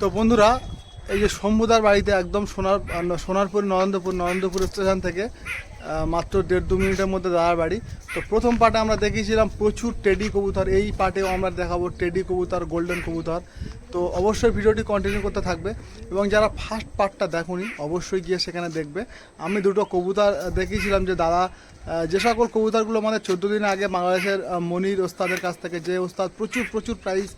তো বন্ধুরা, এই যে শম্ভুদার বাড়িতে একদম সোনার, সোনারপুর, নরেন্দ্রপুর নরেন্দ্রপুর স্টেশন থেকে মাত্র দেড় দু মিনিটের মধ্যে দাদার বাড়ি। তো প্রথম পার্টে আমরা দেখিয়েছিলাম প্রচুর টেডি কবুতর, এই পার্টেও আমরা দেখাবো টেডি কবুতর, গোল্ডেন কবুতর। তো অবশ্যই ভিডিওটি কন্টিনিউ করতে থাকবে এবং যারা ফার্স্ট পার্টটা দেখুনি, অবশ্যই গিয়ে সেখানে দেখবে। আমি দুটো কবুতর দেখিয়েছিলাম যে দাদা যে সকল কবুতরগুলো আমাদের চোদ্দ দিন আগে বাংলাদেশের মনির ওস্তাদের কাছ থেকে যে ওস্তাদ প্রচুর প্রচুর প্রাইজ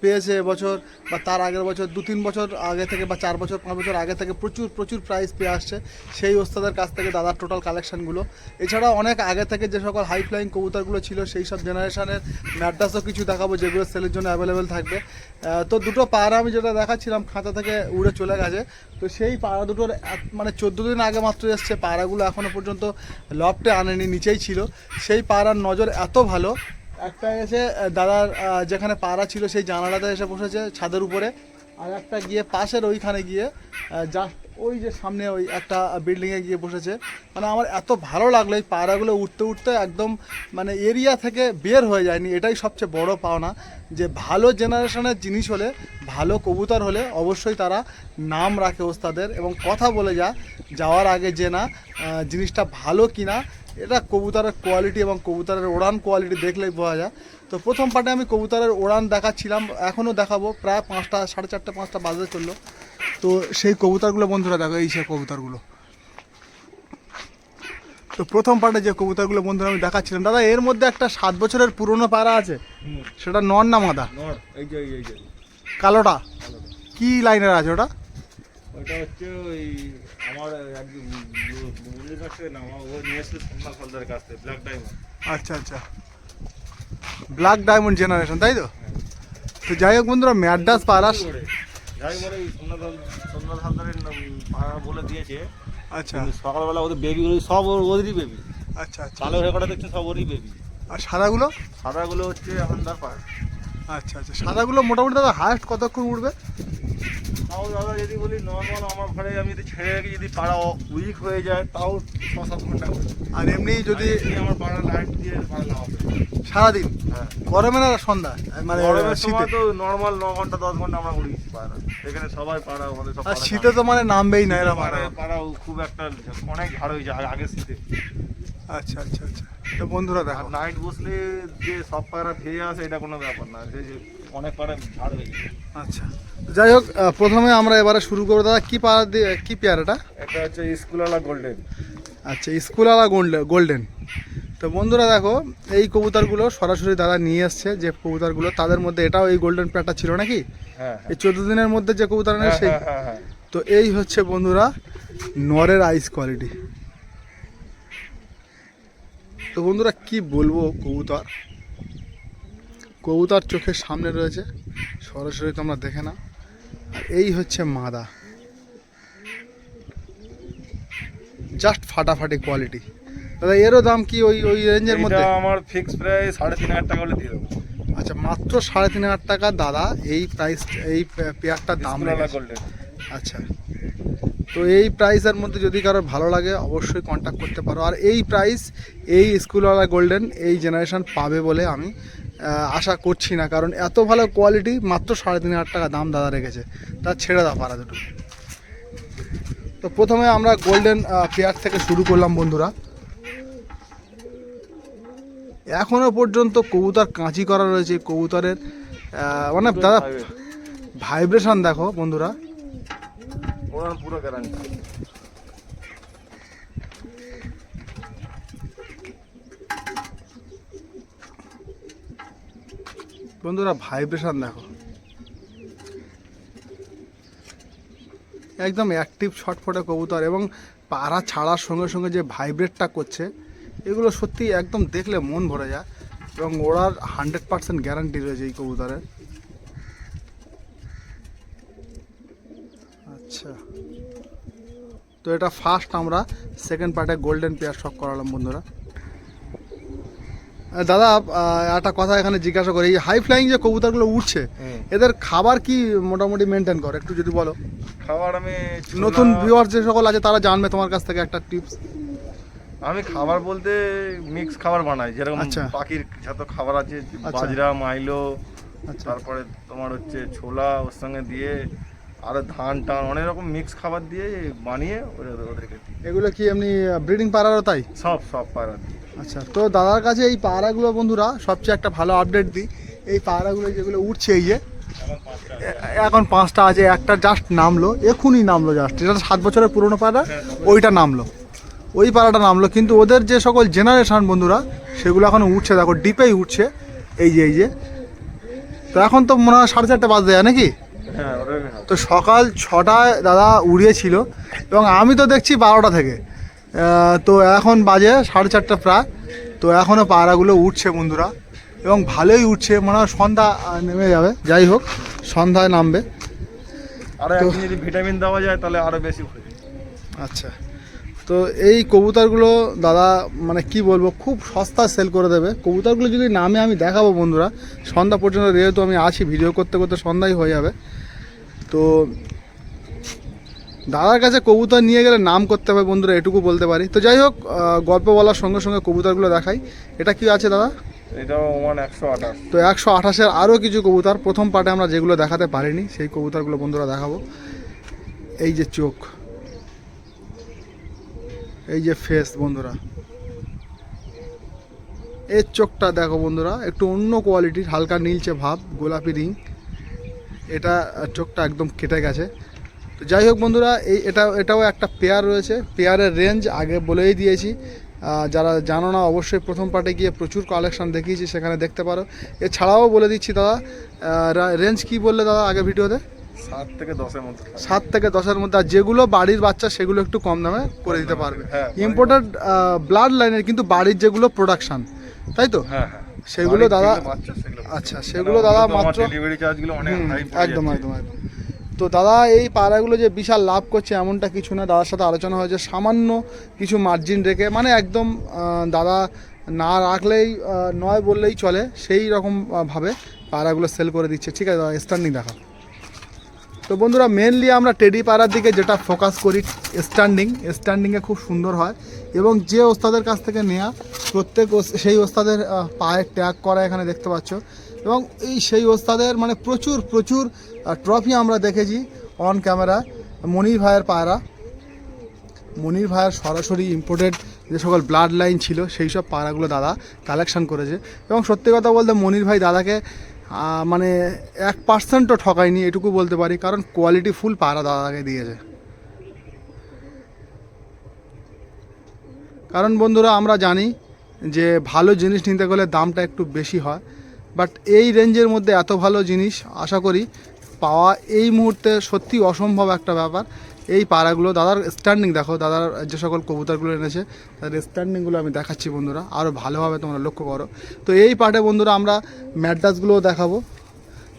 পেয়েছে এবছর বা তার আগের বছর, দু তিন বছর আগে থেকে বা চার বছর, পাঁচ বছর আগে থেকে প্রচুর প্রচুর প্রাইজ পেয়ে আসছে সেই ওস্তাদের কাছ থেকে দাদার টোটাল কালেকশনগুলো এছাড়াও অনেক আগে থেকে যে সকল হাই ফ্লাইং কবুতরগুলো ছিল সেই সব জেনারেশনের ম্যাড্রাসও কিছু দেখাবো যেগুলো সেলের জন্য অ্যাভেলেবেল থাকবে। তো দুটো পায়রা আমি যেটা দেখাচ্ছিলাম খাঁচা থেকে উড়ে চলে গেছে। তো সেই পায়রা দুটোর মানে চোদ্দ দিন আগে মাত্র এসছে পায়রাগুলো এখনও পর্যন্ত লফটে আনেনি, নিচেই ছিল। সেই পাড়ার নজর এত ভালো, একটা এসে দাদার যেখানে পাড়া ছিল, সেই জানালাতে এসে বসেছে ছাদের উপরে। আর একটা গিয়ে পাশের ওইখানে গিয়ে জাস্ট ওই যে সামনে ওই একটা বিল্ডিংয়ে গিয়ে বসেছে। মানে আমার এত ভালো লাগল এই পায়রাগুলো উঠতে উঠতে, একদম মানে এরিয়া থেকে বের হয়ে যায়নি। এটাই সবচেয়ে বড় পাওনা যে ভালো জেনারেশনের জিনিস হলে, ভালো কবুতর হলে অবশ্যই তারা নাম রাখে ওস্তাদের এবং কথা বলে যা, যাওয়ার আগে যে না জিনিসটা ভালো কিনা, এটা কবুতরের কোয়ালিটি এবং কবুতরের ওড়ান কোয়ালিটি দেখলেই বোঝা যায়। তো প্রথম পার্টে আমি কবুতরের ওড়ান দেখাচ্ছিলাম এখনও দেখাবো, প্রায় পাঁচটা, সাড়ে চারটে, পাঁচটা বাজে চলল। তো সেই কবুতরগুলো বন্ধুরা দেখো এই সে কবুতরগুলো। তো প্রথম পার্টে যে কবুতরগুলো বন্ধুরা আমি দেখাচ্ছিলাম দাদা এর মধ্যে একটা সাত বছরের পুরনো পাড়া আছে সেটা নর না মাদা? কালোটা? কি লাইনের আছে ওটা? হচ্ছে ওই আমার ডায়মন্ড আচ্ছা আচ্ছা। ব্ল্যাক ডায়মন্ড জেনারেশন তাই তো? তো যাই হোক বন্ধুরা ম্যাডাস পারাস যাই বলে সোমনাথ হালদারের দিয়েছে। আচ্ছা। সকালবেলা ওদের বেবি সব ওদেরই বেবি আচ্ছা আচ্ছা। দেখছেন সব ওরই বেবি আর সাদাগুলো? সাদাগুলো হচ্ছে পাড়া আচ্ছা আচ্ছা। সাদাগুলো মোটামুটি দাদা হায়েস্ট কতক্ষণ উঠবে? তাও দাদা যদি বলি নর্মাল আমার ঘরে আমি যদি ছেড়ে রাখি যদি পাড়া উইক হয়ে যায় তাও ছ সাত ঘণ্টা আর এমনি যদি আমার পাড়া লাইট দিয়ে পাড়া লাগাবে সারাদিন? হ্যাঁ। গরমে না সন্ধ্যা? মানে গরমের শীতে? সময় তো নর্মাল ন ঘণ্টা দশ ঘণ্টা আমরা উড়িয়েছি পাড়া। এখানে সবাই পাড়া আমাদের সব আর শীতে তো মানে নামবেই না এরা পাড়া। পাড়া পাড়াও খুব একটা অনেক ঝাড় হয়ে যায় আগে শীতে। আচ্ছা আচ্ছা আচ্ছা। তো বন্ধুরা দেখো। নাইট বসলে যে সব পাড়া ফিরে আসে এটা কোনো ব্যাপার না। যে অনেক পাড়া ঝাড় হয়ে আচ্ছা। যাই হোক প্রথমে আমরা এবারে শুরু করব। দাদা কি পাড়া দিয়ে কি পেয়ার এটা? হচ্ছে স্কুলওয়ালা গোল্ডেন। আচ্ছা স্কুলওয়ালা গোল্ডেন। তো বন্ধুরা দেখো এই কবুতরগুলো সরাসরি দাদা নিয়ে এসছে যে কবুতরগুলো। তাদের মধ্যে এটাও এই গোল্ডেন পেয়ারটা ছিল নাকি? হ্যাঁ এই চোদ্দ দিনের মধ্যে যে কবুতর নেই হ্যাঁ সেই। হ্যাঁ হ্যাঁ হ্যাঁ। তো এই হচ্ছে বন্ধুরা নরের আইস কোয়ালিটি তো বন্ধুরা কি বলব কবুতর। কবুতর চোখের সামনে রয়েছে সরাসরি তোমরা দেখে না আর এই হচ্ছে মাদা। জাস্ট ফাটাফাটি কোয়ালিটি দাদা এরও দাম কি ওই ওই রেঞ্জের মধ্যে? আমার ফিক্স প্রায় সাড়ে তিন হাজার টাকা হলে দিয়ে দেবো। আচ্ছা মাত্র সাড়ে তিন হাজার টাকা দাদা। এই প্রাইস এই পেয়ারটার দাম গোল্ডেন আচ্ছা। তো এই প্রাইসের মধ্যে যদি কারোর ভালো লাগে অবশ্যই কন্ট্যাক্ট করতে পারো। আর এই প্রাইস এই স্কুলওয়ালা গোল্ডেন এই জেনারেশান পাবে বলে আমি আশা করছি না। কারণ এত ভালো কোয়ালিটি মাত্র সাড়ে তিন হাজার টাকা দাম দাদা রেখেছে। তা ছেড়ে দাও পারা দুটো। তো প্রথমে আমরা গোল্ডেন পেয়ার থেকে শুরু করলাম বন্ধুরা। এখনও পর্যন্ত কবুতর কাঁচি করা রয়েছে কবুতরের। মানে দাদা ভাইব্রেশন দেখো বন্ধুরা। ওনার পুরো গ্যারান্টি বন্ধুরা ভাইব্রেশন দেখো। একদম অ্যাক্টিভ ছটফটে কবুতর এবং পাড়া ছাড়ার সঙ্গে সঙ্গে যে ভাইব্রেটটা করছে, এগুলো সত্যি একদম দেখলে মন ভরে যায় এবং ওড়ার হান্ড্রেড পার্সেন্ট গ্যারান্টি রয়েছে এই কবুতরের। তো এটা ফার্স্ট আমরা সেকেন্ড পার্টে গোল্ডেন পেয়ার শখ করালাম বন্ধুরা। দাদা একটা কথা এখানে জিজ্ঞাসা করি এই হাই ফ্লাইং যে কবুতরগুলো উঠছে এদের খাবার কি মোটামুটি মেনটেন করে? একটু যদি বলো। খাবার আমি নতুন ভিউয়ার যে সকল আছে তারা জানবে তোমার কাছ থেকে একটা টিপস আমি খাবার বলতে মিক্স খাবার বানাই যেরকম আচ্ছা। পাখির যত খাবার আছে আচ্ছা। বাজরা মাইলো আচ্ছা। তারপরে তোমার হচ্ছে ছোলা ওর সঙ্গে দিয়ে আরও ধান টান অনেক রকম মিক্স খাবার দিয়ে বানিয়ে ওদেরকে দিই। এগুলো কি এমনি ব্রিডিং পাড়ারও তাই? সব সব পায়রা দিই আচ্ছা তো দাদার কাছে এই পায়রাগুলো বন্ধুরা সবচেয়ে একটা ভালো আপডেট দিই। এই পায়রাগুলো যেগুলো উঠছে এই যে এখন পাঁচটা আছে একটা জাস্ট নামলো এখনই নামলো জাস্ট এটা সাত বছরের পুরনো পায়রা ওইটা নামলো। ওই পাড়াটা নামলো কিন্তু ওদের যে সকল জেনারেশন বন্ধুরা সেগুলো এখন উঠছে দেখো ডিপেই উঠছে। এই যে এই যে। তো এখন তো মনে হয় সাড়ে চারটে বাজতে যায় নাকি? তো সকাল ছটায় দাদা উড়িয়েছিল এবং আমি তো দেখছি বারোটা থেকে। তো এখন বাজে সাড়ে চারটা প্রায়। তো এখনও পায়রাগুলো উঠছে বন্ধুরা। এবং ভালোই উঠছে মনে হয় সন্ধ্যা নেমে যাবে। যাই হোক সন্ধ্যায় নামবে। আরও যদি ভিটামিন দেওয়া যায় তাহলে আরও বেশি হয় আচ্ছা। তো এই কবুতরগুলো দাদা মানে কি বলব খুব সস্তা সেল করে দেবে। কবুতরগুলো যদি নামে আমি দেখাবো বন্ধুরা। সন্ধ্যা পর্যন্ত যেহেতু আমি আছি ভিডিও করতে করতে সন্ধ্যাই হয়ে যাবে। তো দাদার কাছে কবুতর নিয়ে গেলে নাম করতে হবে বন্ধুরা এটুকু বলতে পারি। তো যাই হোক গল্প বলার সঙ্গে সঙ্গে কবুতরগুলো দেখাই। এটা কি আছে দাদা? একশো আঠাশ। তো একশো আঠাশের আরও কিছু কবুতর প্রথম পার্টে আমরা যেগুলো দেখাতে পারিনি সেই কবুতরগুলো বন্ধুরা দেখাবো। এই যে চোখ। এই যে ফেস বন্ধুরা। এর চোখটা দেখো বন্ধুরা একটু অন্য কোয়ালিটির হালকা নীলচে ভাব গোলাপি রিং। এটা চোখটা একদম কেটে গেছে। তো যাই হোক বন্ধুরা এই এটা এটাও একটা পেয়ার রয়েছে। পেয়ারের রেঞ্জ আগে বলেই দিয়েছি। যারা জানো না অবশ্যই প্রথম পার্টে গিয়ে প্রচুর কালেকশান দেখিয়েছি সেখানে দেখতে পারো। এছাড়াও বলে দিচ্ছি দাদা রেঞ্জ কি বললে দাদা আগে ভিডিওতে? সাত থেকে দশের মধ্যে। সাত থেকে দশের মধ্যে। আর যেগুলো বাড়ির বাচ্চা সেগুলো একটু কম দামে করে দিতে পারবে। ইম্পোর্টেড ব্লাড লাইনের কিন্তু বাড়ির যেগুলো প্রোডাকশান তাই তো? হ্যাঁ হ্যাঁ। সেগুলো দাদা আচ্ছা সেগুলো দাদা মাত্র ডেলিভারি চার্জগুলো অনেক একদম একদম একদম। তো দাদা এই পাড়াগুলো যে বিশাল লাভ করছে এমনটা কিছু না। দাদার সাথে আলোচনা হয়েছে। সামান্য কিছু মার্জিন রেখে মানে একদম দাদা না রাখলেই নয় বললেই চলে সেই রকম আহ, ভাবে পায়রাগুলো সেল করে দিচ্ছে। ঠিক আছে দাদা স্ট্যান্ডিং দেখা। তো বন্ধুরা মেনলি আমরা টেডি পাড়ার দিকে যেটা ফোকাস করি স্ট্যান্ডিং স্ট্যান্ডিংয়ে খুব সুন্দর হয়। এবং যে ওস্তাদের কাছ থেকে নেওয়া প্রত্যেক সেই ওস্তাদের পায়ে ট্যাগ করা এখানে দেখতে পাচ্ছ। এবং এই সেই ওস্তাদের মানে প্রচুর প্রচুর ট্রফি আমরা দেখেছি অন ক্যামেরা মনির ভাইয়ের পায়রা। মনির ভাইয়ের সরাসরি ইম্পোর্টেড যে সকল ব্লাড লাইন ছিল, সেই সব পায়রাগুলো দাদা কালেকশন করেছে। এবং সত্যি কথা বলতে মনির ভাই দাদাকে মানে এক পার্সেন্টও ঠকায়নি, এটুকু বলতে পারি, কারণ কোয়ালিটি ফুল পায়রা দাদাকে দিয়েছে। কারণ বন্ধুরা, আমরা জানি যে ভালো জিনিস নিতে গেলে দামটা একটু বেশি হয় বাট এই রেঞ্জের মধ্যে এত ভালো জিনিস আশা করি পাওয়া এই মুহূর্তে সত্যি অসম্ভব একটা ব্যাপার। এই পাড়াগুলো, দাদার স্ট্যান্ডিং দেখো, দাদার যে সকল কবুতরগুলো এনেছে, তাদের স্ট্যান্ডিংগুলো আমি দেখাচ্ছি বন্ধুরা আরও ভালোভাবে তোমরা লক্ষ্য করো। তো এই পার্টে বন্ধুরা, আমরা ম্যাডাসগুলোও দেখাবো,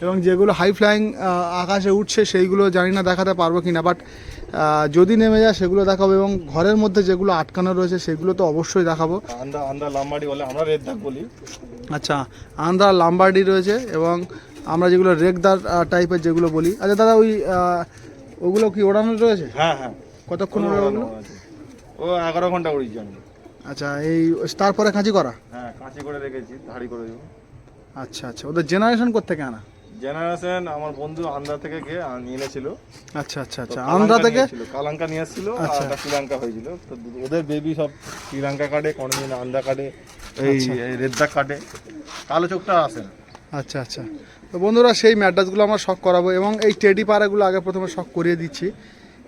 এবং যেগুলো হাই ফ্লাইং আকাশে উঠছে, সেইগুলো জানি না দেখাতে পারব কি না বাট যদি নেমে যায় সেগুলো দেখাবো এবং ঘরের মধ্যে যেগুলো আটকানো রয়েছে সেগুলো তো অবশ্যই দেখাবো। আন্দা আন্দা লাম্বাড়ি বলে আমরা বলি। আচ্ছা আন্ধ্রা লাম্বার্ডি রয়েছে এবং আমরা যেগুলো রেগদার টাইপের যেগুলো বলি। আচ্ছা দাদা ওই ওগুলো কি ওড়ানো রয়েছে? হ্যাঁ হ্যাঁ। কতক্ষণ ওড়ানো ও এগারো ঘণ্টা উড়িয়েছি আমি আচ্ছা এই তারপরে কাঁচি করা? হ্যাঁ কাঁচি করে রেখেছি ধাড়ি করে দেবো। আচ্ছা আচ্ছা ওদের জেনারেশন থেকে আনা? জেনারেশন আমার বন্ধু আন্ধ্রা থেকে গিয়ে নিয়ে এনেছিল আচ্ছা আচ্ছা আচ্ছা। আন্ধ্রা থেকে? কালাঙ্কা নিয়ে এসেছিল আচ্ছা। আর শ্রীলঙ্কা হয়েছিল। তো ওদের বেবি সব শ্রীলঙ্কা কাটে কোনোদিন আন্ডা কাটে এই আচ্ছা। রেড দাগ কাটে। কালো চোখটা আসে না। আচ্ছা আচ্ছা। তো বন্ধুরা সেই ম্যাডাসগুলো আমরা শখ করাবো এবং এই টেডি পাড়াগুলো আগে প্রথমে শখ করিয়ে দিচ্ছি।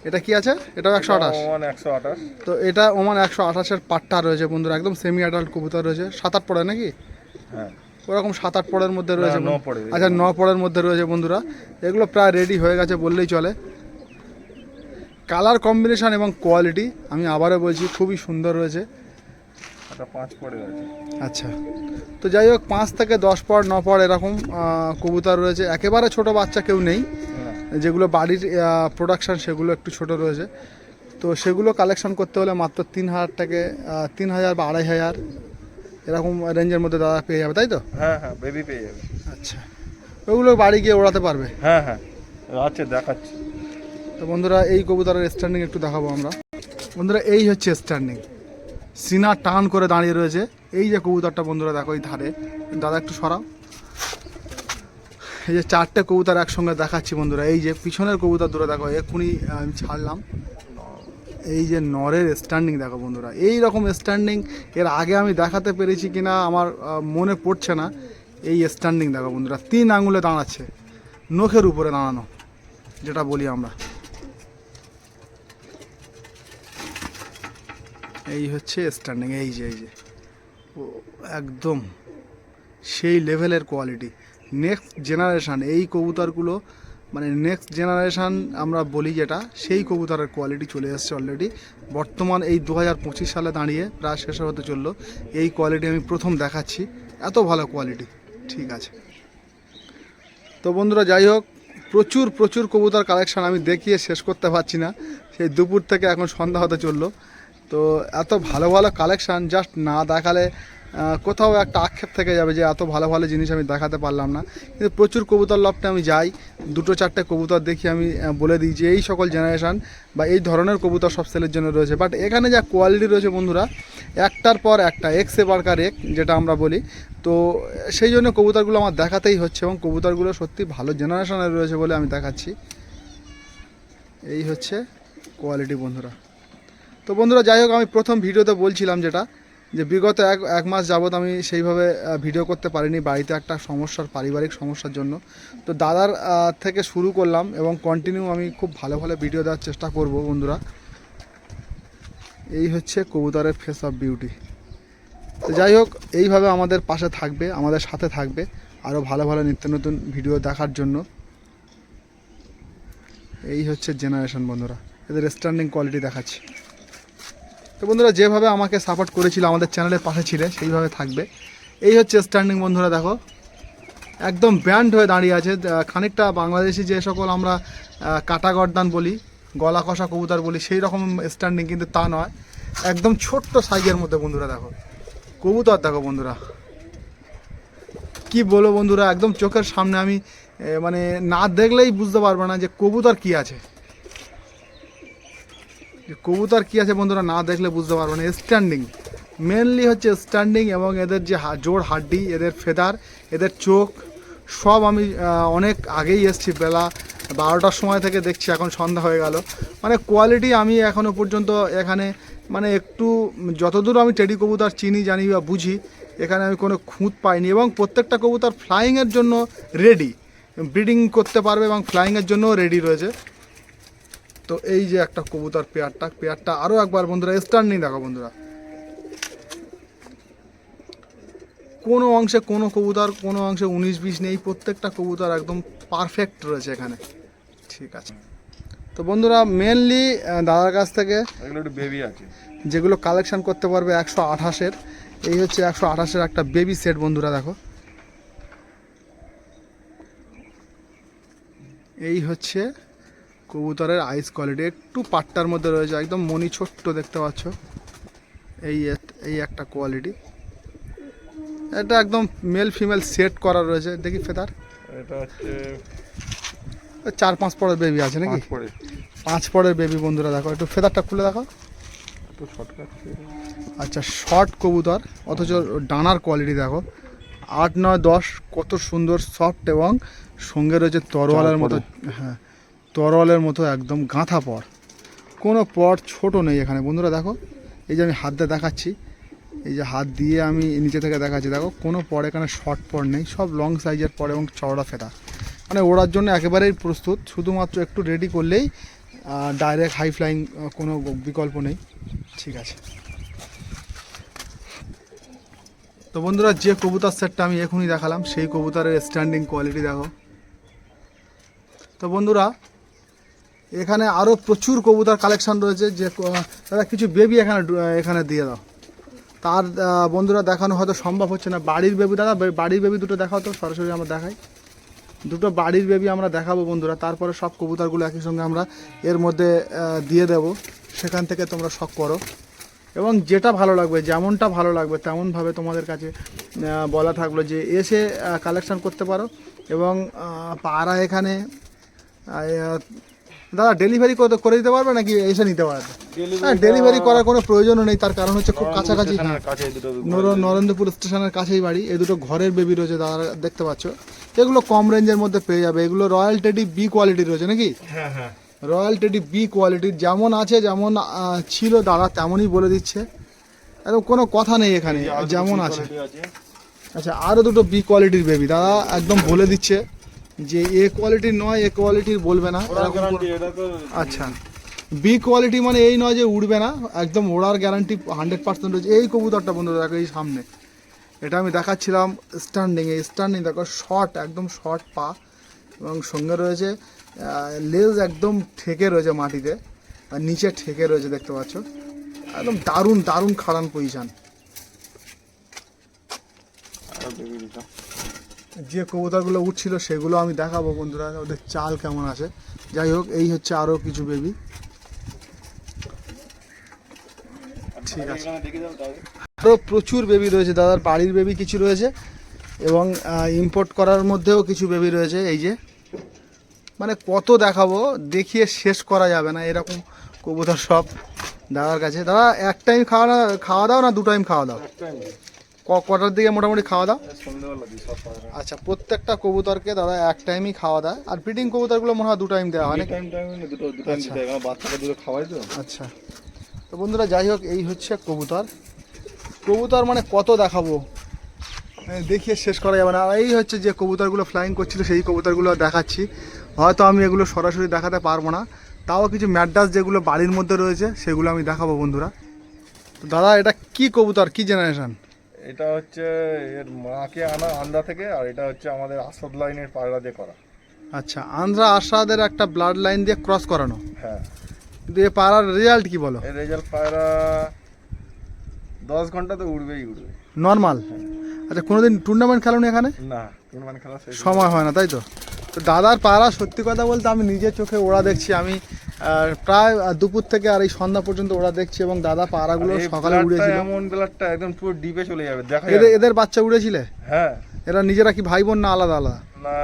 এটা কি আছে? এটাও একশো আঠাশ। একশো আঠাশ। তো এটা ওমান একশো আঠাশের পাট্টা রয়েছে বন্ধুরা একদম সেমি অ্যাডাল্ট কবুতর রয়েছে। সাত আট পড়ে নাকি? হ্যাঁ। ওরকম সাত আট পড়ের মধ্যে রয়েছে আচ্ছা ন পড়ের মধ্যে রয়েছে বন্ধুরা। এগুলো প্রায় রেডি হয়ে গেছে বললেই চলে। কালার কম্বিনেশন এবং কোয়ালিটি আমি আবারও বলছি খুবই সুন্দর রয়েছে। পড়ে আছে আচ্ছা। তো যাই হোক পাঁচ থেকে দশ পর ন পর এরকম কবুতর রয়েছে। একেবারে ছোট বাচ্চা কেউ নেই। যেগুলো বাড়ির প্রোডাকশান সেগুলো একটু ছোট রয়েছে। তো সেগুলো কালেকশন করতে হলে মাত্র তিন হাজার থেকে তিন হাজার বা আড়াই হাজার এরকম রেঞ্জের মধ্যে দাদা পেয়ে যাবে তাই তো? হ্যাঁ হ্যাঁ বেবি পেয়ে যাবে। আচ্ছা। ওগুলো বাড়ি গিয়ে ওড়াতে পারবে? হ্যাঁ হ্যাঁ। আছে দেখাচ্ছি। তো বন্ধুরা এই কবুতরের স্ট্যান্ডিং একটু দেখাবো আমরা। বন্ধুরা এই হচ্ছে স্ট্যান্ডিং সিনা টান করে দাঁড়িয়ে রয়েছে। এই যে কবুতরটা বন্ধুরা দেখো এই ধারে। দাদা একটু সরাও। এই যে চারটে কবুতর একসঙ্গে দেখাচ্ছি বন্ধুরা। এই যে পিছনের কবুতর দূরে দেখো এক্ষুনি আমি ছাড়লাম। এই যে নরের স্ট্যান্ডিং দেখো বন্ধুরা, এই রকম স্ট্যান্ডিং এর আগে আমি দেখাতে পেরেছি কিনা আমার মনে পড়ছে না। এই স্ট্যান্ডিং দেখো বন্ধুরা, তিন আঙুলে দাঁড়াচ্ছে, নখের উপরে দাঁড়ানো, যেটা বলি আমরা। এই হচ্ছে স্ট্যান্ডিং এই যে এই যে। ও, একদম সেই লেভেলের কোয়ালিটি নেক্সট জেনারেশান এই কবুতরগুলো মানে নেক্সট জেনারেশান আমরা বলি যেটা, সেই কবুতরের কোয়ালিটি চলে এসেছে অলরেডি বর্তমান এই দু হাজার পঁচিশ সালে দাঁড়িয়ে প্রায় শেষে হতে চলল। এই কোয়ালিটি আমি প্রথম দেখাচ্ছি। এত ভালো কোয়ালিটি ঠিক আছে। তো বন্ধুরা, যাই হোক, প্রচুর প্রচুর কবুতর কালেকশান আমি দেখিয়ে শেষ করতে পারছি না। সেই দুপুর থেকে এখন সন্ধ্যা হতে চলল। তো এত ভালো ভালো কালেকশান জাস্ট না দেখালে কোথাও একটা আক্ষেপ থেকে যাবে যে এত ভালো ভালো জিনিস আমি দেখাতে পারলাম না। কিন্তু প্রচুর কবুতর লফটে আমি যাই, দুটো চারটে কবুতর দেখি, আমি বলে দিই যে এই সকল জেনারেশান বা এই ধরনের কবুতর সব সেলের জন্য রয়েছে। বাট এখানে যা কোয়ালিটি রয়েছে বন্ধুরা, একটার পর একটা এক্স এ বারকার এক যেটা আমরা বলি। তো সেই জন্য কবুতরগুলো আমার দেখাতেই হচ্ছে এবং কবুতরগুলো সত্যি ভালো জেনারেশনের রয়েছে বলে আমি দেখাচ্ছি। এই হচ্ছে কোয়ালিটি বন্ধুরা। তো বন্ধুরা, যাই হোক, আমি প্রথম ভিডিওতে বলছিলাম যেটা যে বিগত এক এক মাস যাবত আমি সেইভাবে ভিডিও করতে পারিনি। বাড়িতে একটা সমস্যার, পারিবারিক সমস্যার জন্য। তো দাদার থেকে শুরু করলাম এবং কন্টিনিউ আমি খুব ভালো ভালো ভিডিও দেওয়ার চেষ্টা করব বন্ধুরা। এই হচ্ছে কবুতরের ফেস অফ বিউটি তো যাই হোক, এইভাবে আমাদের পাশে থাকবে, আমাদের সাথে থাকবে আরও ভালো ভালো নিত্য নতুন ভিডিও দেখার জন্য। এই হচ্ছে জেনারেশন বন্ধুরা। এদের স্ট্যান্ডিং কোয়ালিটি দেখাচ্ছি। তো বন্ধুরা, যেভাবে আমাকে সাপোর্ট করেছিল, আমাদের চ্যানেলের পাশে ছিলে, সেইভাবে থাকবে। এই হচ্ছে স্ট্যান্ডিং বন্ধুরা, দেখো। একদম ব্যান্ড হয়ে দাঁড়িয়ে আছে। খানিকটা বাংলাদেশি যে সকল আমরা কাটা গর্দান বলি গলা কষা কবুতর বলি, সেই রকম স্ট্যান্ডিং কিন্তু তা নয়। একদম ছোট্ট সাইজের মধ্যে বন্ধুরা, দেখো। কবুতর, দেখো বন্ধুরা। কি বলব বন্ধুরা, একদম চোখের সামনে আমি মানে না দেখলেই বুঝতে পারবে না যে কবুতর কি আছে। কবুতর কি আছে বন্ধুরা না দেখলে বুঝতে পারবে না স্ট্যান্ডিং মেনলি হচ্ছে স্ট্যান্ডিং এবং এদের যে জোড় হাড্ডি, এদের ফেদার, এদের চোখ, সব আমি অনেক আগেই এসছি, বেলা বারোটার সময় থেকে দেখছি, এখন সন্ধ্যা হয়ে গেল। মানে কোয়ালিটি আমি এখনও পর্যন্ত এখানে মানে একটু, যতদূর আমি টেডি কবুতর চিনি, জানি বা বুঝি, এখানে আমি কোনো খুঁত পাইনি এবং প্রত্যেকটা কবুতর ফ্লাইংয়ের জন্য রেডি ব্রিডিং করতে পারবে এবং ফ্লাইংয়ের জন্যও রেডি রয়েছে। তো এই যে একটা কবুতর পেয়ারটা পেয়ারটা আরও একবার বন্ধুরা স্ট্যান্ডিং দেখো বন্ধুরা। কোনো অংশে কোনো কবুতর কোনো অংশে উনিশ বিশ নেই প্রত্যেকটা কবুতর একদম পারফেক্ট রয়েছে এখানে। ঠিক আছে। তো বন্ধুরা মেনলি দাদার কাছ থেকে বেবি আছে। যেগুলো কালেকশন করতে পারবে একশো আঠাশের এই হচ্ছে একশো আঠাশের একটা বেবি সেট বন্ধুরা দেখো। এই হচ্ছে কবুতরের আইস কোয়ালিটি একটু পাট্টার মধ্যে রয়েছে একদম মনি ছোট্ট দেখতে পাচ্ছ। এই এই একটা কোয়ালিটি এটা একদম মেল ফিমেল সেট করা রয়েছে দেখি ফেদার। এটা হচ্ছে চার পাঁচ পরের বেবি আছে নাকি? পাঁচ পরের। বেবি বন্ধুরা দেখো একটু ফেদারটা খুলে দেখো আচ্ছা শর্ট কবুতর অথচ ডানার কোয়ালিটি দেখো। আট নয় দশ কত সুন্দর সফট এবং সঙ্গে রয়েছে তরোয়ালের মতো হ্যাঁ তরোয়ালের মতো একদম গাঁথা পর। কোনো পর ছোট নেই এখানে। বন্ধুরা দেখো, এই যে আমি হাত দিয়ে দেখাচ্ছি, এই যে হাত দিয়ে আমি নিচে থেকে দেখাচ্ছি। দেখো, কোনো পর এখানে শর্ট পর নেই, সব লং সাইজের পর এবং চওড়া ফেতা। মানে ওড়ার জন্য একেবারেই প্রস্তুত, শুধুমাত্র একটু রেডি করলেই ডাইরেক্ট হাই ফ্লাইং কোনো বিকল্প নেই। ঠিক আছে। তো বন্ধুরা, যে কবুতার সেটটা আমি এখনই দেখালাম, সেই কবুতারের স্ট্যান্ডিং কোয়ালিটি দেখো। তো বন্ধুরা এখানে আরও প্রচুর কবুতর কালেকশন রয়েছে, যে দাদা, কিছু বেবি এখানে এখানে দিয়ে দাও। তার বন্ধুরা দেখানো হয়তো সম্ভব হচ্ছে না। বাড়ির বেবি দাদা বাড়ির বেবি দুটো দেখাও তো, সরাসরি আমরা দেখাই। দুটো বাড়ির বেবি আমরা দেখাবো, বন্ধুরা। তারপরে সব কবুতরগুলো একই সঙ্গে আমরা এর মধ্যে দিয়ে দেব। সেখান থেকে তোমরা শখ করো। এবং যেটা ভালো লাগবে, যেমনটা ভালো লাগবে, তেমনভাবে তোমাদের কাছে বলা থাকল যে, এসে কালেকশান করতে পারো। এবং পাড়া এখানে দাদা ডেলিভারি করে দিতে পারবে নাকি এসে নিতে পারবে? হ্যাঁ ডেলিভারি করার কোনো প্রয়োজনও নেই তার কারণ হচ্ছে খুব কাছাকাছি নরেন্দ্রপুর স্টেশনের কাছেই বাড়ি এই দুটো ঘরের বেবি রয়েছে দাদা দেখতে পাচ্ছ। এগুলো কম রেঞ্জের মধ্যে পেয়ে যাবে এগুলো রয়্যাল টেডি বি কোয়ালিটি রয়েছে নাকি? হ্যাঁ হ্যাঁ। রয়্যাল টেডি বি কোয়ালিটির যেমন আছে যেমন ছিল দাদা তেমনই বলে দিচ্ছে। একদম কোনো কথা নেই এখানে যেমন আছে। আচ্ছা আরও দুটো বি কোয়ালিটির বেবি দাদা একদম বলে দিচ্ছে। যে এ কোয়ালিটির নয় এ কোয়ালিটির বলবে না। এরকম আচ্ছা। বি কোয়ালিটি মানে এই নয় যে উড়বে না একদম ওড়ার গ্যারান্টি হান্ড্রেড পার্সেন্ট রয়েছে। এই কবুতরটা বন্ধুরা দেখো এই সামনে। এটা আমি দেখাচ্ছিলাম স্ট্যান্ডিং এই স্ট্যান্ডিং দেখো শর্ট একদম শর্ট পা এবং সঙ্গে রয়েছে লেজ একদম ঠেকে রয়েছে মাটিতে আর নিচে ঠেকে রয়েছে দেখতে পাচ্ছ? একদম দারুণ দারুণ খাড়ান পজিশন। যে কবুতরগুলো উঠছিল সেগুলো আমি দেখাবো বন্ধুরা, ওদের চাল কেমন আছে। যাই হোক, এই হচ্ছে আরও কিছু বেবি ঠিক আছে। আরও প্রচুর বেবি রয়েছে দাদার, বাড়ির বেবি কিছু রয়েছে, এবং ইম্পোর্ট করার মধ্যেও কিছু বেবি রয়েছে, এই যে। মানে কত দেখাবো, দেখিয়ে শেষ করা যাবে না, এরকম কবুতর সব দাদার কাছে। দাদা, এক টাইম খাওয়া খাওয়া দাও না, দু টাইম খাওয়া দাও। কটার দিকে মোটামুটি খাওয়া দাও এই সন্ধ্যেবেলা দিই সব পায়রা। আচ্ছা প্রত্যেকটা কবুতরকে দাদা এক টাইমই খাওয়া দেয় আর ব্রিডিং কবুতরগুলো মনে হয় দু টাইম দেওয়া হয় আচ্ছা। বাচ্চাকে দুটো খাওয়াই তো। আচ্ছা। তো বন্ধুরা যাই হোক এই হচ্ছে কবুতর। কবুতর মানে কত দেখাবো? দেখিয়ে শেষ করা যাবে না। আর এই হচ্ছে যে কবুতরগুলো ফ্লাইং করছিল সেই কবুতরগুলো দেখাচ্ছি। হয়তো আমি এগুলো সরাসরি দেখাতে পারব না। তাও কিছু ম্যাডাস যেগুলো বাড়ির মধ্যে রয়েছে সেগুলো আমি দেখাবো বন্ধুরা। তো দাদা এটা কি কবুতর? কি জেনারেশন এটা হচ্ছে এর মাকে আনা আন্দা থেকে আর এটা হচ্ছে আমাদের আসাদ লাইনের পায়রা দিয়ে করা। আচ্ছা আন্ধ্রা আসাদের একটা ব্লাড লাইন দিয়ে ক্রস করানো। হ্যাঁ। কিন্তু এ পাড়ার রেজাল্ট কি বলো? এর রেজাল্ট পায়রা দশ ঘণ্টা তো উড়বেই উড়বে। নর্মাল আচ্ছা কোনোদিন টুর্নামেন্ট খেলো এখানে? না টুর্নামেন্ট খেলা সময় হয় না তাই তো? তো দাদার পাড়া সত্যি কথা বলতে আমি নিজের চোখে ওরা দেখছি আমি আহ, প্রায় দুপুর থেকে আর এই সন্ধ্যা পর্যন্ত ওরা দেখছি এবং দাদা পাড়াগুলো সকালে উড়েছিল। এমন ব্লাডটা একদম পুরো ডিপে চলে যাবে দেখা এদের এদের বাচ্চা উড়েছিলে? হ্যাঁ। এরা নিজেরা কি ভাই বোন না আলাদা আলাদা? না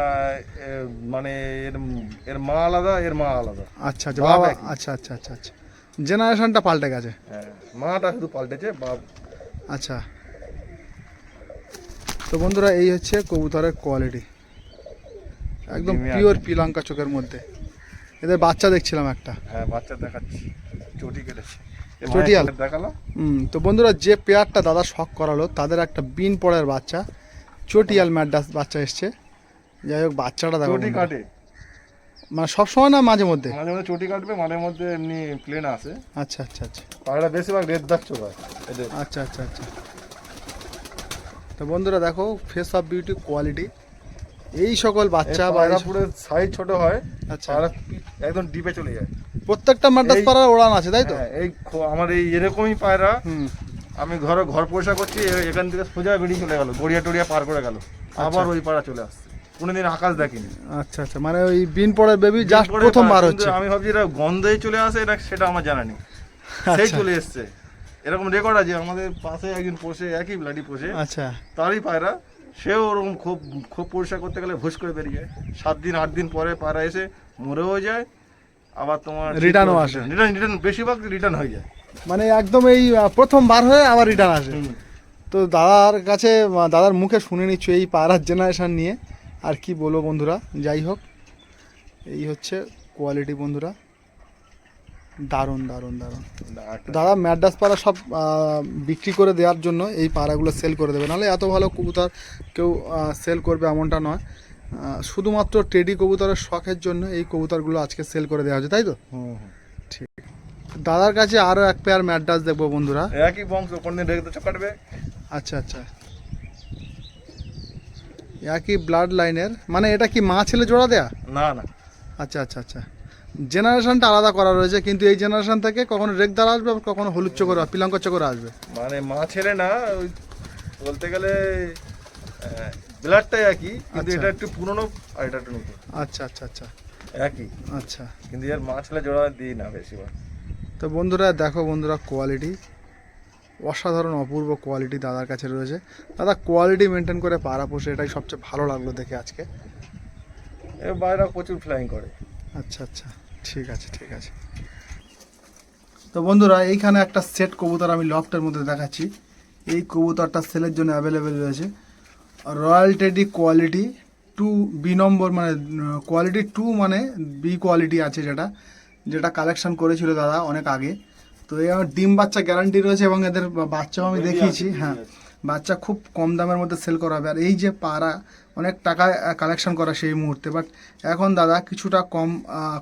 মানে এর এর মা আলাদা এর মা আলাদা। আচ্ছা আচ্ছা বাবা আচ্ছা আচ্ছা আচ্ছা আচ্ছা। জেনারেশনটা পাল্টে গেছে। হ্যাঁ মাটা শুধু পাল্টেছে বাপ। আচ্ছা। তো বন্ধুরা এই হচ্ছে কবুতরের কোয়ালিটি একদম পিওর পিলাঙ্কা চোখের মধ্যে। এদের বাচ্চা দেখছিলাম একটা। হ্যাঁ বাচ্চা দেখাচ্ছি। চটি কেটেছে। চটিয়াল? দেখাল হুম তো বন্ধুরা যে পেয়ারটা দাদা শখ করালো তাদের একটা বিন পড়ের বাচ্চা চটিয়াল ম্যাডাস বাচ্চা এসছে। যাই হোক বাচ্চাটা দেখো চটি কাটে। মানে সবসময় না মাঝে মধ্যে? মাঝে মাঝে চটি কাটবে মাঝে মধ্যে এমনি প্লেন আসে। আচ্ছা আচ্ছা আচ্ছা। পায়রা বেশিরভাগ রেড চোখ এদের। আচ্ছা আচ্ছা আচ্ছা। তো বন্ধুরা দেখো ফেস অফ বিউটি কোয়ালিটি এই সকল বাচ্চা বা পায়রা এই- পুরো সাইজ ছোট হয় আচ্ছা। একদম ডিপে চলে যায়। প্রত্যেকটা এই- পাড়ার ওড়ান আছে তাই তো? হ্যাঁ, এই আমার এই এরকমই পায়রা। আমি ঘরে ঘর পরিষ্কার করছি এখান থেকে সোজা বেরিয়ে চলে গেল গড়িয়া টড়িয়া পার করে গেল। আবার ওই পাড়া চলে আসছে। কোনোদিন আকাশ দেখিনি। আচ্ছা আচ্ছা মানে ওই বিন পড়ের বেবি জাস্ট পরে প্রথম বার হচ্ছে। আমি ভাবছি এটা গন্ধেই চলে আসে এটা সেটা আমার জানা নেই। সেই আচ্ছা। চলে এসছে। এরকম রেকর্ড আছে আমাদের পাশে একজন পোষে একই ব্লাডি পোষে। আচ্ছা। তারই পায়রা সেও ওরকম খুব খুব পরিষ্কার করতে গেলে ভুস করে বেরিয়ে যায়। সাত দিন আট দিন পরে পায়রা এসে মরেও যায় আবার তোমার রিটার্নও আসে। রিটার্ন রিটার্ন বেশিরভাগ রিটার্ন হয়ে যায়। মানে একদম এই প্রথম বার হয়ে আবার রিটার্ন আসে। তো দাদার কাছে দাদার মুখে শুনে নিচ্ছ এই পাড়ার জেনারেশান নিয়ে। আর কি বলব বন্ধুরা যাই হোক এই হচ্ছে কোয়ালিটি বন্ধুরা। দারুণ দারুণ দারুণ। দাদা ম্যাডাস পাড়া সব বিক্রি করে দেওয়ার জন্য এই পাড়াগুলো সেল করে দেবে। নাহলে এত ভালো কবুতর কেউ সেল করবে এমনটা নয়। শুধুমাত্র টেডি কবুতরের শখের জন্য এই কবুতরগুলো আজকে সেল করে দেওয়া হচ্ছে তাই তো। ঠিক। দাদার কাছে আরও এক পেয়ার ম্যাডাস দেখব বন্ধুরা। একই বংশ কোনদিন রেখে তো কাটবে। আচ্ছা আচ্ছা। একই ব্লাড লাইনের মানে এটা কি মা ছেলে জোড়া দেয়া? না না। আচ্ছা আচ্ছা আচ্ছা। জেনারেশনটা আলাদা করা রয়েছে কিন্তু এই জেনারেশন থেকে কখনো রেগদার আসবে কখনো হলুদ চকর পিলাঙ্ক চকর আসবে। মানে মা ছেলে না ওই বলতে গেলে ব্লাডটাই একই কিন্তু আচ্ছা। এটা একটু পুরনো আর এটা একটু নতুন। আচ্ছা আচ্ছা আচ্ছা। একই। আচ্ছা। কিন্তু এর মা ছেলে জোড়া দিই না বেশিরভাগ। তো বন্ধুরা দেখো বন্ধুরা কোয়ালিটি অসাধারণ অপূর্ব কোয়ালিটি দাদার কাছে রয়েছে। দাদা কোয়ালিটি মেনটেন করে পাড়া পোষে এটাই সবচেয়ে ভালো লাগল দেখে আজকে। এ বাইরা প্রচুর ফ্লাইং করে। আচ্ছা আচ্ছা। ঠিক আছে ঠিক আছে। তো বন্ধুরা এইখানে একটা সেট কবুতর আমি লফটের মধ্যে দেখাচ্ছি। এই কবুতরটা সেলের জন্য অ্যাভেলেবেল রয়েছে। Royal teddy quality two B number মানে কোয়ালিটি টু মানে বি কোয়ালিটি আছে যেটা যেটা কালেকশন করেছিল দাদা অনেক আগে। তো এই আমার ডিম বাচ্চা গ্যারান্টি রয়েছে এবং এদের বাচ্চাও আমি দেখিয়েছি হ্যাঁ। বাচ্চা খুব কম দামের মধ্যে সেল করা হবে। আর এই যে পাড়া অনেক টাকা কালেকশন করা সেই মুহূর্তে। বাট এখন দাদা কিছুটা কম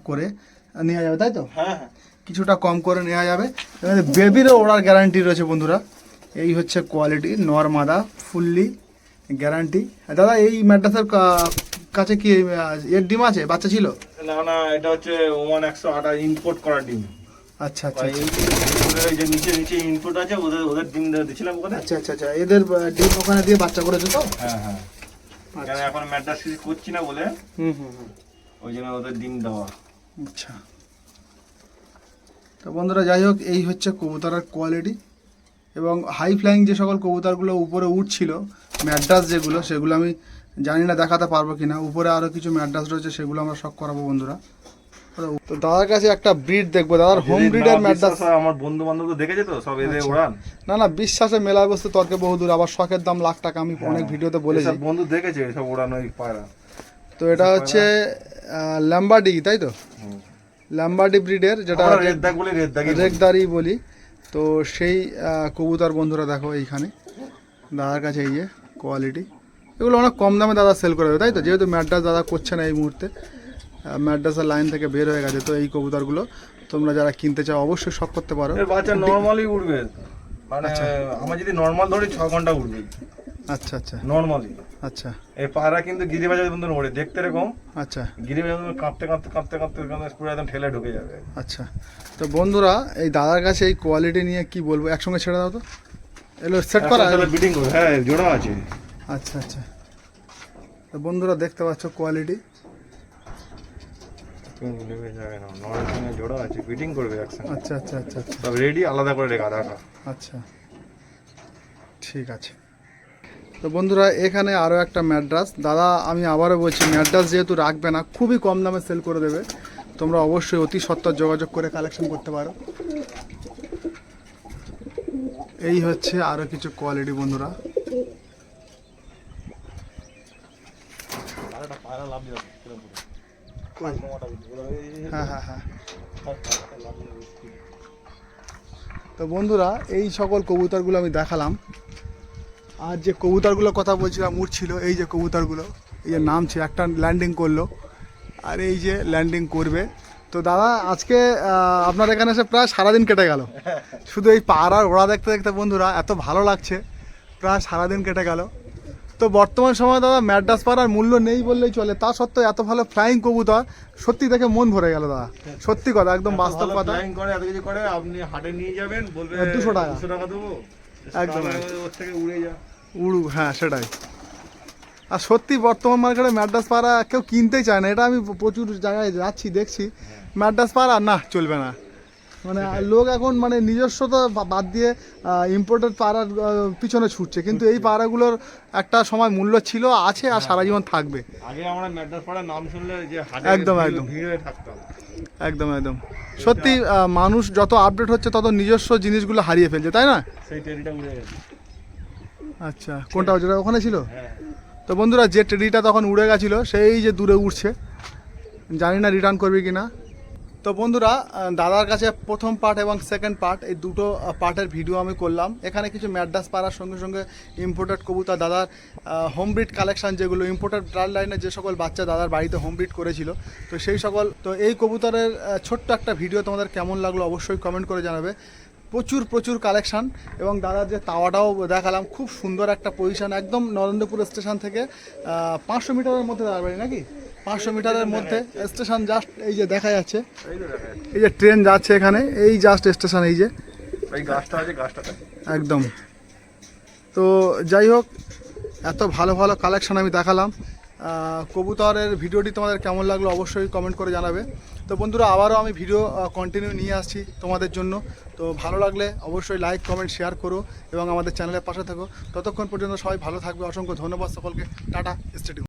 করে নেওয়া যাবে তাই তো? হ্যাঁ হ্যাঁ। কিছুটা কম করে নেওয়া যাবে। বেবিরও ওড়ার গ্যারান্টি রয়েছে বন্ধুরা। এই হচ্ছে কোয়ালিটি নর্মাদা ফুললি গ্যারান্টি দাদা এই ম্যাড্রাসের কাছে কি এর ডিম আছে? বাচ্চা ছিল? না না এটা হচ্ছে ওমান একশো আটা ইম্পোর্ট করা ডিম। আচ্ছা আচ্ছা আর ওদের যে নিচে নিচে ইনপুট আছে ওদের ওদের ডিম দিয়ে দিছিলাম ওখানে। আচ্ছা আচ্ছা আচ্ছা। এদের ডিম ওখানে দিয়ে বাচ্চা করেছে তো? হ্যাঁ হ্যাঁ। আচ্ছা। এখন ম্যাড্রাস কিছু করছি না বলে? হুম হুম হুম। ওই জন্য ওদের ডিম দেওয়া। আচ্ছা। তো বন্ধুরা যাই হোক এই হচ্ছে কবুতরের কোয়ালিটি এবং হাই ফ্লাইং যে সকল কবুতরগুলো উপরে উঠছিল ম্যাড্রাস যেগুলো সেগুলো আমি জানি না দেখাতে পারব কিনা। উপরে আরও কিছু ম্যাড্রাস রয়েছে সেগুলো আমরা শখ করাবো বন্ধুরা। তো দাদার কাছে একটা ব্রিড দেখব দাদার হোম যদি ব্রিডের ম্যাড্রাস। হয়, আমার বন্ধু বান্ধব তো দেখেছে তো? সব এদের আচ্ছা। ওড়ান। না না বিশ্বাসে মেলার বস্তু তর্কে বহুদূর আবার শখের দাম লাখ টাকা আমি অনেক ভিডিওতে বলেছি। বন্ধু দেখেছে সব ওড়ানো পায়রা। তো এটা হচ্ছে ল্যাম্বাডি তাই তো। ল্যাম্বাডি ব্রিডের যেটা। রেগদারি বলি তো সেই কবুতর বন্ধুরা দেখো এইখানে। দাদার কাছে এই যে কোয়ালিটি এগুলো অনেক কম দামে দাদা সেল করে দেবে তাই তো? যেহেতু ম্যাড্রাস দাদা করছে না এই মুহূর্তে। ম্যাড্রাসের লাইন থেকে বের হয়ে গেছে তো এই কবুতরগুলো তোমরা যারা কিনতে চাও অবশ্যই শখ করতে পারো। বাচ্চা নর্মালি উঠবে মানে আচ্ছা। আমার যদি নর্মাল ধরি ছ ঘণ্টা উঠবে আচ্ছা আচ্ছা। নর্মালি আচ্ছা। এই পায়রা কিন্তু গিরিবাজার বন্ধু ওড়ে দেখতে এরকম। আচ্ছা। গিরিবাজার বন্ধু কাঁপতে কাঁপতে কাঁপতে কাঁপতে পুরো একদম ঠেলে ঢুকে যাবে। আচ্ছা। তো বন্ধুরা এই দাদার কাছে এই কোয়ালিটি নিয়ে কি বলব? একসঙ্গে ছেড়ে দাও তো। এলো সেট করা? বিডিং করবে হ্যাঁ জোড়া আছে। আচ্ছা আচ্ছা। তো বন্ধুরা দেখতে পাচ্ছ কোয়ালিটি জোড়া আছে বিডিং করবে আচ্ছা আচ্ছা আচ্ছা আচ্ছা। রেডি আলাদা করে রেখা রাখা আচ্ছা। ঠিক আছে। তো বন্ধুরা এখানে আরও একটা ম্যাড্রাস। দাদা আমি আবারও বলছি ম্যাড্রাস যেহেতু রাখবে না খুবই কম দামে সেল করে দেবে। তোমরা অবশ্যই অতি সত্তর যোগাযোগ করে কালেকশন করতে পারো। এই হচ্ছে আরও কিছু কোয়ালিটি বন্ধুরা। হ্যাঁ হ্যাঁ হ্যাঁ। তো বন্ধুরা এই সকল কবুতরগুলো আমি দেখালাম। আর যে কবুতরগুলোর কথা বলছিলাম উঠছিল এই যে কবুতরগুলো এই যে নামছে একটা ল্যান্ডিং করল আর এই যে ল্যান্ডিং করবে। তো দাদা আজকে আপনার এখানে এসে প্রায় সারাদিন কেটে গেল। শুধু এই পাড়ার ওড়া দেখতে দেখতে বন্ধুরা এত ভালো লাগছে প্রায় সারাদিন কেটে গেল। তো বর্তমান সময় দাদা ম্যাড্রাস পাড়ার মূল্য নেই বললেই চলে তা সত্ত্বেও এত ভালো ফ্লাইং কবুতর সত্যি দেখে মন ভরে গেল দাদা। সত্যি কথা একদম বাস্তব কথা। করে এত কিছু করে আপনি হাটে নিয়ে যাবেন হ্যাঁ, 200 টাকা। দুশো টাকা দেবো। একদম, একদম। ওর থেকে উড়ে যা। উড়ু হ্যাঁ সেটাই। আর সত্যি বর্তমান মার্কেটে ম্যাড্রাস পাড়া কেউ কিনতেই চায় না এটা আমি প্রচুর জায়গায় যাচ্ছি দেখছি। ম্যাড্রাস পাড়া না চলবে না। মানে লোক এখন মানে নিজস্বতা বাদ দিয়ে ইম্পোর্টেড পাড়ার পিছনে ছুটছে। কিন্তু এই পাড়াগুলোর একটা সময় মূল্য ছিল আছে আর সারা জীবন থাকবে। আগে আমরা ম্যাড্রাস পাড়ার নাম শুনলে যে একদম, একদম। হয়ে একদম একদম। সত্যি মানুষ যত আপডেট হচ্ছে তত নিজস্ব জিনিসগুলো হারিয়ে ফেলছে তাই না? সেই টেরিটা উড়ে গেছে। আচ্ছা কোনটা যেটা ওখানে ছিল? হ্যাঁ। তো বন্ধুরা যে টেডিটা তখন উড়ে গেছিল সেই যে দূরে উঠছে জানি না রিটার্ন করবে কি না তো বন্ধুরা দাদার কাছে প্রথম পার্ট এবং সেকেন্ড পার্ট এই দুটো পার্টের ভিডিও আমি করলাম। এখানে কিছু ম্যাড্রাস পাড়ার সঙ্গে সঙ্গে ইম্পোর্টেড কবুতর দাদার হোম ব্রিড কালেকশন যেগুলো ইম্পোর্টেড ব্রাড লাইনে যে সকল বাচ্চা দাদার বাড়িতে হোম ব্রিড করেছিল। তো সেই সকল তো এই কবুতরের ছোট্ট একটা ভিডিও তোমাদের কেমন লাগল অবশ্যই কমেন্ট করে জানাবে। প্রচুর প্রচুর কালেকশান এবং দাদার যে তাওয়াটাও দেখালাম খুব সুন্দর একটা পজিশন একদম নরেন্দ্রপুর স্টেশন থেকে পাঁচশো মিটারের মধ্যে দাঁড়াবে নাকি? পাঁচশো মিটারের মধ্যে স্টেশন জাস্ট এই যে দেখা যাচ্ছে। এই যে ট্রেন যাচ্ছে এখানে এই জাস্ট স্টেশন এই যে। একদম। তো যাই হোক এত ভালো ভালো কালেকশন আমি দেখালাম। কবুতরের ভিডিওটি তোমাদের কেমন লাগল অবশ্যই কমেন্ট করে জানাবে। তো বন্ধুরা, আবারও আমি ভিডিও কন্টিনিউ নিয়ে আসছি তোমাদের জন্য। তো ভালো লাগলে অবশ্যই লাইক কমেন্ট শেয়ার করো এবং আমাদের চ্যানেলের পাশে থাকো। ততক্ষণ পর্যন্ত সবাই ভালো থাকবে। অসংখ্য ধন্যবাদ সকলকে। Tata stadium